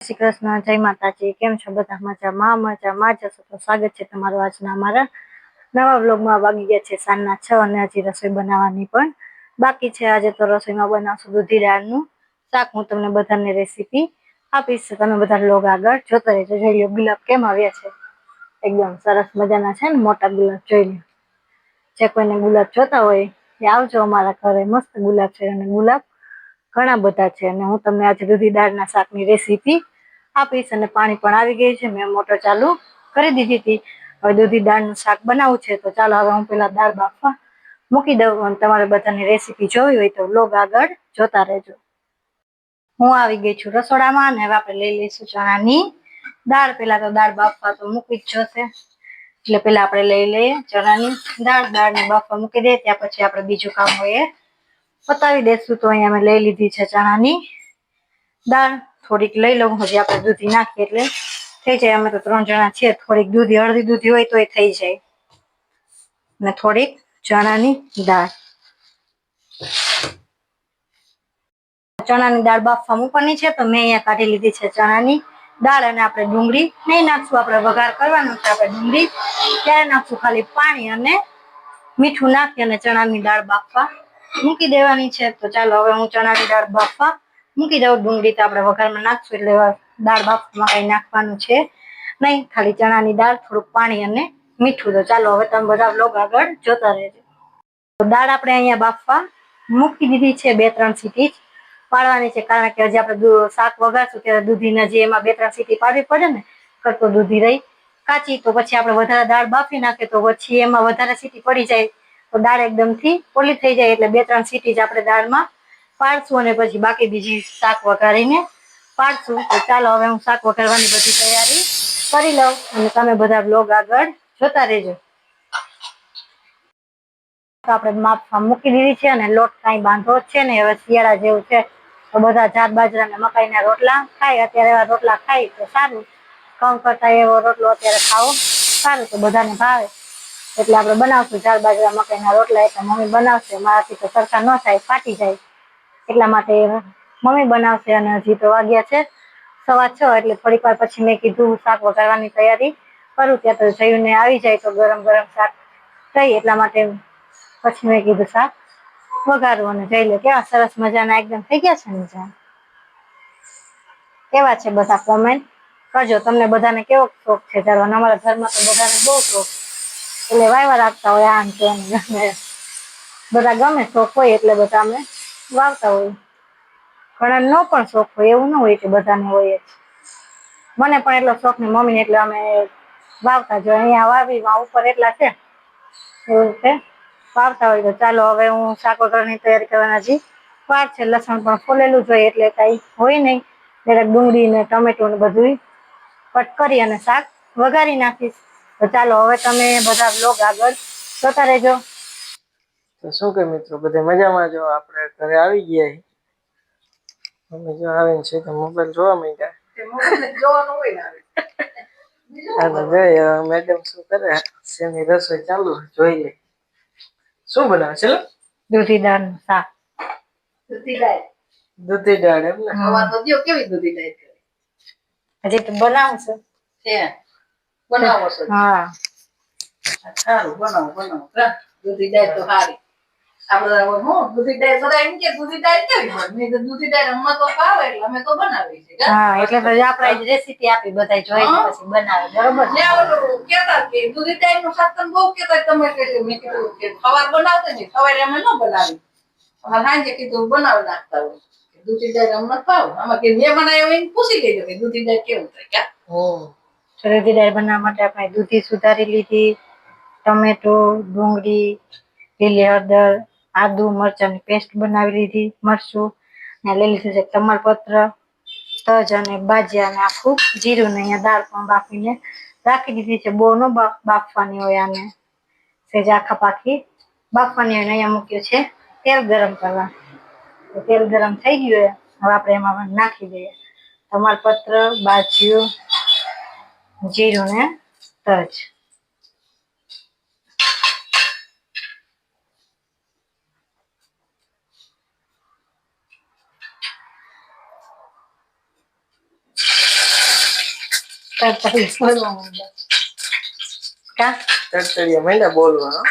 શ્રી કૃષ્ણ, જય માતાજી, કેમ છો બધા? મજામાં મજામાં જશો તો સ્વાગત છે તમારું આજના અમારા નવા વ્લોગમાં. વાગી ગયા છે સાંજના છ અને હજી રસોઈ બનાવવાની પણ બાકી છે. આજે તો રસોઈમાં બનાવશું દૂધી દાળનું શાક. હું તમને બધાને રેસીપી આપીશ. તમે બધા લોગ આગળ જોતા રહેજો. જોઈ લો, ગુલાબ કેમ આવ્યા છે? એકદમ સરસ મજાના છે ને મોટા ગુલાબ. જોઈ લો. જે કોઈને ગુલાબ જોતા હોય એ આવજો અમારા ઘરે. મસ્ત ગુલાબ છે અને ગુલાબ ઘણા બધા છે અને હું તમને આજે દૂધી દાળના શાકની રેસીપી આપીશ અને પાણી પણ આવી ગઈ છે. મેં મોટર ચાલુ કરી દીધી હતી. હવે દૂધી દાળનું શાક બનાવવું છે તો ચાલો હવે હું પેલા દાળ બાફવા મૂકી દઉં અને તમારે બધાની રેસીપી જોવી હોય તો લોગ આગળ જોતા રહેજો. હું આવી ગઈ છું રસોડામાં અને હવે આપણે લઈ લઈશું ચણાની દાળ. પેલા તો દાળ બાફવા તો મૂકી જ જશે. એટલે પેલા આપણે લઈ લઈએ ચણાની દાળ. દાળને બાફવા મૂકી દઈએ, ત્યાં પછી આપણે બીજું કામ હોય એ પતાવી દેશું તો અહીંયા મેં લઈ લીધી છે ચણાની દાળ. થોડીક લઈ લઉં, હજી આપણે દૂધી નાખીએ એટલે થઈ જાય. અમે તો ત્રણ જણા છીએ, થોડીક દૂધી, અડધી દૂધી હોય તોય થઈ જાય. અને થોડીક ચણાની દાળ. ચણાની દાળ બાફવા મૂકવાની છે, તો મેં અહીંયા કાઢી લીધી છે ચણાની દાળ અને આપણે ડુંગળી નહીં નાખશું. આપણે વઘાર કરવાનો છે, આપણે ડુંગળી. ત્યારે નાખશું? ખાલી પાણી અને મીઠું નાખી અને ચણાની દાળ બાફવા મૂકી દેવાની છે. તો ચાલો, હવે હું ચણાની દાળ બાફવા મૂકી દઉં. ડુંગળી તો આપણે વઘારમાં નાખશું એટલે દાળ બાફવામાં કંઈ નાખવાનું છે નહીં. ખાલી ચણાની દાળ, થોડુંક પાણી અને મીઠું તો ચાલો, હવે તમે બધા લોગ આગળ જોતા રહેજો. તો દાળ આપણે અહીંયા બાફવા મૂકી દીધી છે બે ત્રણ સીટી પાડવાની છે કારણ કે હજી આપણે શાક વઘારશું ત્યારે દૂધીના જે એમાં બે ત્રણ સીટી પાડવી પડે ને, કરતો દૂધી રહી. કાચી તો પછી આપણે વધારે દાળ બાફી નાખે તો પછી એમાં વધારે સીટી પડી જાય. તો દાળ એકદમથી ઓલી થઈ જાય એટલે બે ત્રણ સીટી જ આપણે દાળમાં પાડશું અને પછી બાકી બીજી શાક વઘારીને પાડશું. તો ચાલો હવે હું શાક વઘારવાની બધી તૈયારી કરી લઉં અને તમે બધા બ્લોગ આગળ જોતા રહેજો. આપણે માપમાં મૂકી દીધી છે અને લોટ કાંઈ બાંધો છે ને હવે શિયાળા જેવું છે તો બધા જાત બાજરા ને મકાઈના રોટલા ખાય. અત્યારે એવા રોટલા ખાય તો સારું. કમ કરતા એવો રોટલો અત્યારે ખાવો સારું. તો બધાને ભાવે. એટલે આપણે બનાવશું. ચાર બાજરા મકાઈના રોટલા એટલે મમ્મી બનાવશે. મારાથી તો સરખા ન થાય, ફાટી જાય. એટલા માટે મમ્મી બનાવશે અને હજી તો વાગ્યા છે સવા છ એટલે થોડીક વાર પછી મેં કીધું શાક વઘારવાની તૈયારી કરું. ત્યાં તો જયુને આવી જાય તો ગરમ ગરમ શાક થઈ એટલા માટે પછી મેં કીધું શાક વઘારું અને જઈ લે. કેવા સરસ મજાના એકદમ થઈ ગયા છે જ્યાં કેવા છે બધા કોમેન્ટ કરજો. તમને બધાને કેવો શોખ છે? ધરવાનો અમારા ઘરમાં તો બધાને બહુ શોખ એટલે વાયવા રાખતા હોય આમ તેમ બધા ગમે શોખ હોય એટલે બધા અમે વાવતા હોય. ઘણા નો પણ શોખ હોય, એવું ન હોય કે બધાને હોય જ. મને પણ એટલો શોખ ને મમ્મીને એટલે અમે વાવતા જો અહીંયા વાવી ઉપર એટલા છે. એવું છે. વાવતા હોય તો ચાલો હવે હું શાક તૈયારી કરવાના છી. વાર છે, લસણ પણ ફોલેલું જોઈએ એટલે કાંઈ હોય નહીં. જરાક ડુંગળી ને ટમેટું ને બધું કટ કરી અને શાક વઘારી નાખીશ. તો ચાલો હવે તમે બધા બ્લોગ આગળ જોતા રહેજો. તો શું કે મિત્રો બધે મજામાં જો? આપણે ઘરે આવી ગયા અમે જો આવીને છે તો મોબાઈલ જોવા માંડ્યા હા તો જોઈએ હવે મેડમ શું કરે? શેની રસોઈ ચાલુ જોઈ લે. શું બનાવે છે દૂધી દાળ શાક. દૂધી દાળ. એમ ને? હજી તો બનાવું છું. બનાવો છો. હા. સારું બનાવો બનાવો. દૂધી દાળ તો સારી આપણે હું દૂધી દાળ બધા એમ કે દૂધી દાળ કેવી મેં દૂધી દાળ અમને તો ભાવે એટલે અમે તો બનાવી છે હા એટલે તો આપણે રેસીપી આપી બધા જોઈને પછી બનાવે બરોબર? જે ઓલું કહેતા કે દૂધી દાળનું નું તમે બહુ કેતા તમે કે મેં કીધું કે સવાર બનાવતા ને સવારે અમે ન બનાવી. અમારે સાંજે કીધું બનાવી નાખતા હોય. દૂધી દાળ અમને ભાવ. આમાં કે મેં બનાવ્યો એને પૂછી લેજો કે દૂધી દાળ કેવું થાય કા? હમ દાળ બનાવવા માટે આપણે દૂધી સુધારી લીધી, ટમેટો, ડુંગળી, લીલી હળદર, આદુ મરચાંની પેસ્ટ બનાવી લીધી, મરચું ને લઈ લીધું છે તમાલપત્ર, તજ અને બાજિયા અને આખું જીરું ને અહીંયા દાળ પણ બાફીને રાખી દીધી છે. બહુ ન બાફવાની હોય આને. સેજ આખા પાકી બાફવાની હોય અહીંયા મૂક્યું છે તેલ ગરમ કરવા. તેલ ગરમ થઈ ગયું હવે આપણે એમાં નાખી દઈએ. તમાલપત્ર, બાજિયું જીરું ને તજ તરતરી બોલવા માંડ્યા. કા? તડતડિયા માંડ્યા બોલવા.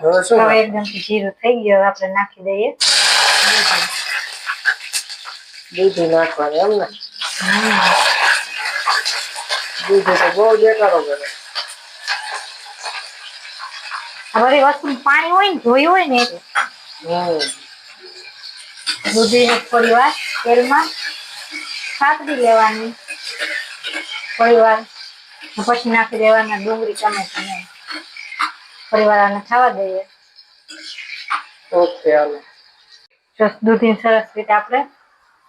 હવે એકદમ જીરું થઈ ગયો. આપડે આપણે નાખી દઈએ. દૂધી નાખવાની એમ ને. દૂધી તો બહુ દેખાડો કરે બધી વસ્તુ પાણી હોય ને જોયું હોય ને દૂધી દૂધીને થોડી વાર તેલમાં સાતરી લેવાની થોડી વાર પછી નાખી દેવાના ડુંગળી ટમેટા ને આને ખાવા દઈએ ઓકે જો દૂધી સરસ રીતે આપણે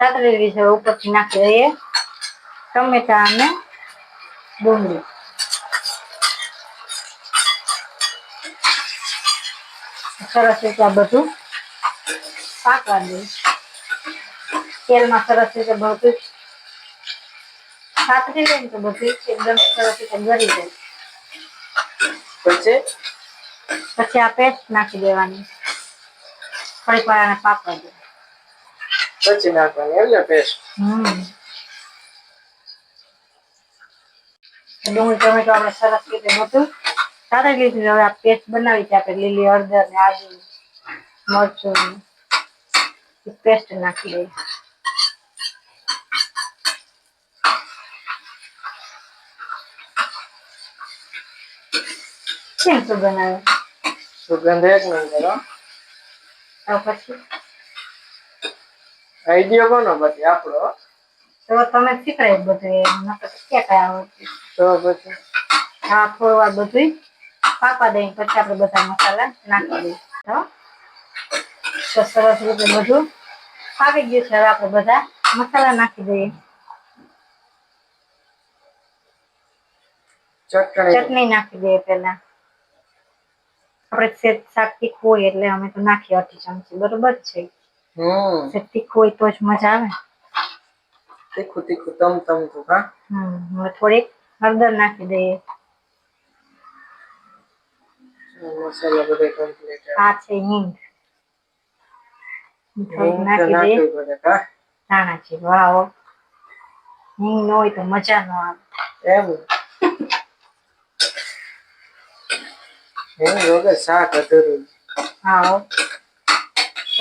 સાતરી લીધી છે ઉપરથી નાખી દઈએ. ટમેટા અને ડુંગળી. સરસ રીતે આ બધું પાકવા દઈએ. તેલમાં સરસ રીતે બધું સાતરી લઈને તો બધું એકદમ સરસ રીતે ગરી જાય. પછી? પછી આ પેસ્ટ નાખી દેવાની. થોડીક વાર પાકવા દે પછી નાખવાની એમ ને પેસ્ટ ડુંગળી ટમેટો આપણે સરસ રીતે બધું સારી લીધું હવે આ પેસ્ટ બનાવી છે આપણે લીલી હળદર ને આદુ મરચું પેસ્ટ નાખી દઈએ કેમ શું બનાવે સુગંધ એક નંબર પછી આઈડિયો કોનો પછી આપણો. તો તમે શીખડાય બધું નકર ક્યાં કઈ આવડતું તો પછી. હા થોડું વાર બધું પાપા દઈ પછી આપણે બધા મસાલા નાખી દઈએ. તો તો સરસ રીતે બધું પાકી ગયું છે. હવે આપણે બધા મસાલા નાખી દઈએ. ચટણી. નાખી દઈએ પેલા આપણે શાક તીખું હોય એટલે અમે તો નાખીએ અઢી ચમચી. બરોબર છે. તીખું હોય તો જ મજા આવે. તીખું તીખું તમ તમ તું હા. હમ થોડીક હળદર નાખી દઈએ. મસાલા બધે કમ્પ્લીટ આ છે હિંગ. થોડીક નાખી દઈએ. નાખવી પડે કા ધાણા છે વાવ હિંગ ન હોય તો મજા ન આવે. એમ. હિંગ વગર શાક અધૂરું હા હો.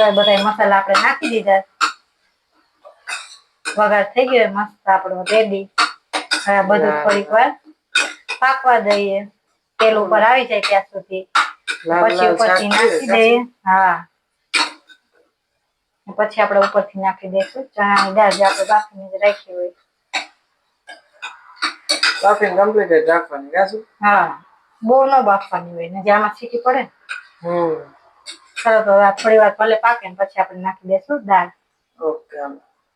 તો બધા મસાલા આપણે નાખી દીધા. વઘાર થઈ ગયો મસ્ત આપણો રેડી. હવે બધું થોડીક વાર પાકવા દઈએ. તેલ ઉપર આવી જાય ત્યાં સુધી. પછી ઉપરથી નાખી દઈએ. હા. પછી આપણે ઉપરથી નાખી દઈશું. ચણાની દાળ જે આપણે બાફીને જ રાખી હોય. બાફીને કમ્પ્લીટ રાખવાની હા. બહુ ન બાફવાની હોય. ને જે આમાં સીટી પડે હમ. તરત હવે આ થોડી વાર ભલે પાકે ને પછી આપણે નાખી દેશું દાળ. ઓકે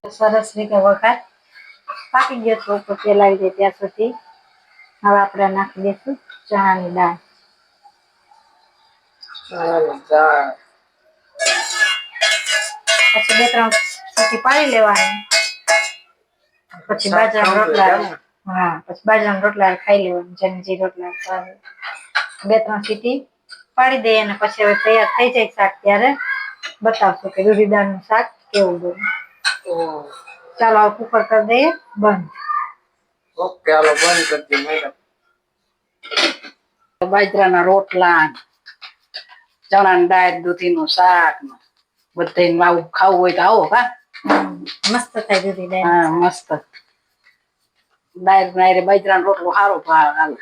સરસ રીતે વઘાર. પાકી ગયો છે ઉપર ફેલાવી જાય ત્યાં સુધી. હવે આપણે નાખી દઈશું ચણાની દાળ. દાળ. પછી બે ત્રણ સીટી પાડી લેવાની. પછી બાજરા રોટલા. હા પછી બાજરાના રોટલા ખાઈ લેવાનું જેને જે રોટલા બે ત્રણ સીટી પાડી દઈએ અને પછી હવે તૈયાર થઈ જાય શાક ત્યારે બતાવશું કે દૂધી દાળનું શાક કેવું બન્યું ચાલો હવે કુકર કરી દઈએ. બંધ. ઓકે હાલો બંધ કરી દઈએ મેડમ બાજરાના રોટલા ચણાની દાળ દૂધીનું શાક ને બધાને આવું ખાવું હોય તો આવો હા? મસ્ત થાય દૂધી દાળ હા મસ્ત. દાળ નાયરે બાજરાનો રોટલો સારો ભાવ હાલે.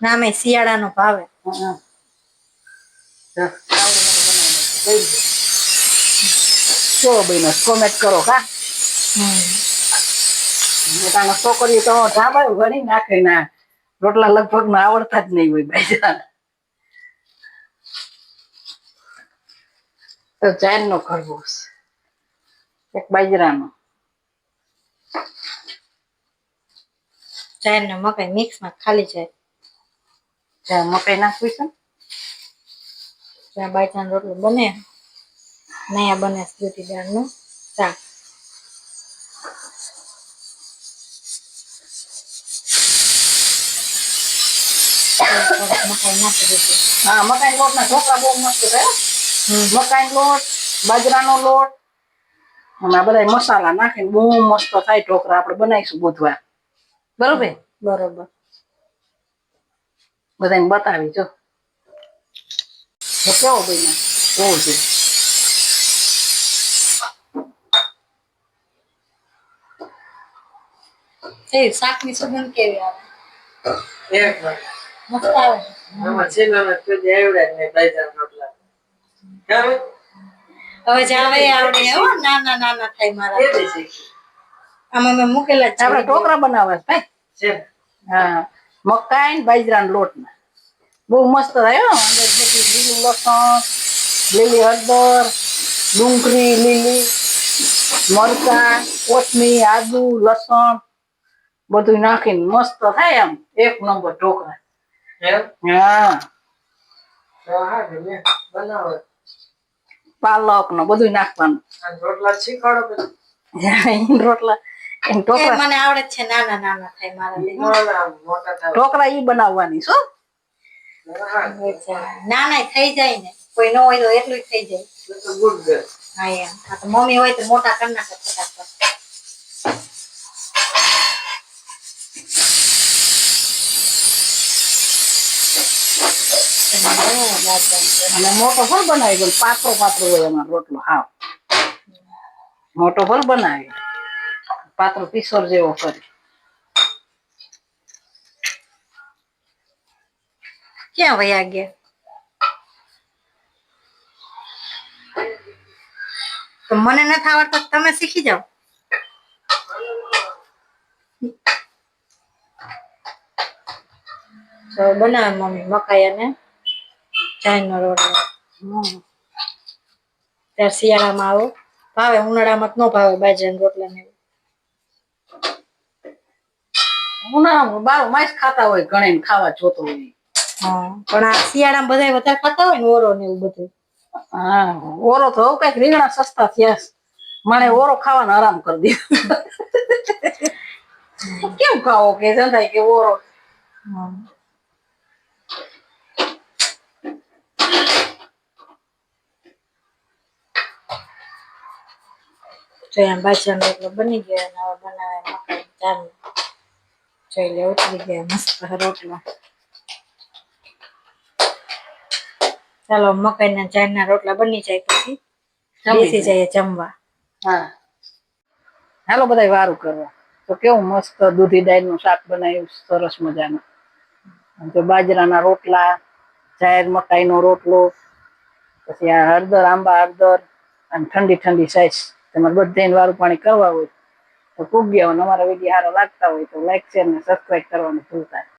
નામે શિયાળાનો ભાવે કોમેન્ટ કરો કા. છોકરીઓ તો ઢાબા ઘણી નાખે ના રોટલા લગભગમાં આવડતા જ નહીં હોય બાજરા તો ચાર નો ખરગોશ એક બાજરાનો. ચાર ને મકાઈ મિક્સમાં ખાલી જાય. ત્યાં મકાઈ નાખવી છે ત્યાં બાજરાનો રોટલો બને નયા બને છે દૂધી દાળનું શાક થોડુંક મકાઈ નાખી દીધી હા મકાઈ લોટ ના ઢોકળા બહુ મસ્ત છે હમ. મકાઈ લોટ બાજરાનો લોટ અને આ બધા મસાલા નાખીને બહુ મસ્ત થાય ઢોકળા આપણે બનાવીશું બુધવાર બરોબર બરોબર બધાને બતાવી જો. કેવો બન્યો બહુ છે? એ શાકની સુગંધ કેવી આવે? એક મસ્ત આવે. આમાં છેલ્લામાં તો જે આવડે જ રોટલા આવે? હવે? જાવે આવડે. હો નાના નાના થાય મારા. આમાં મેં મૂકેલા જ આપણે છે ઢોકળા બનાવવા છે. હા. મકાઈ ને બાજરાના લોટના. બહુ મસ્ત થાય અંદર બધી લીલું લસણ લીલી હળદર ડુંગળી લીલી મરચા કોથમીર આદુ લસણ બધું નાખીને મસ્ત થાય આમ એક નંબર ઢોકળા. હા. પાલક ને બધું નાખવાનું. રોટલા શીખવાડો રોટલા ઢોકળા. મને આવડે જ છે નાના નાના થાય મારા ઈ બનાવવાની શું? નાના થઈ જાય ને કોઈ ન હોય તો એટલું થઈ જાય. હા એમ. આ તો મમ્મી હોય તો મોટા કરી નાખે ફટાફટ. અને મોટો ફળ બનાવી પાત્રો પાત્રો હોય એમાં રોટલો હાવ. મોટો ફળ બનાવી પાતળો પીસોર જેવો કરી. ક્યાં વયા ગયા? તો મને નથી આવડતા તમે શીખી જાઓ. તો બનાવે મમ્મી મકાઈ અને ચાઈનો રોટલો. ત્યારે શિયાળામાં આવો. ભાવે ઉનાળામાં ન ભાવે બાજરાના રોટલા ને એવું. ઉનાળામાં બાર માસ ખાતા હોય ઘણે ને ખાવા જોતો હોય. હા પણ આ શિયાળામાં બધા વધારે ખાતા હોય ને ઓરો ને એવું બધું. હા ઓરો તો કંઈક રીંગણા સસ્તા થયા. મને ઓરો ખાવાનો આરામ કરી દીધો. કેમ ખાવો કે જંધાય કે ઓરો. જો એમ બાજરાનો રોટલો બની ગયો અને હવે બનાવે મકાઈ ચાલુ જોઈ લે ઉતરી ગયા મસ્ત રોટલો ચાલો મકાઈના ચારના રોટલા બની જાય પછી બેસી જઈએ જમવા હા હાલો બધા વારું કરવા તો કેવું મસ્ત દૂધી દાળનું શાક બનાવ્યું સરસ મજાનું તો બાજરાના રોટલા જાહેર મકાઈનો રોટલો પછી આ હળદર આંબા હળદર અને ઠંડી ઠંડી સાઈઝ તમારે બધાને વારું પાણી કરવા હોય તો ખૂબ ગયા અમારા વીડિયો સારો લાગતા હોય તો લાઈક શેર ને સબસ્ક્રાઈબ કરવાનું ભૂલતા.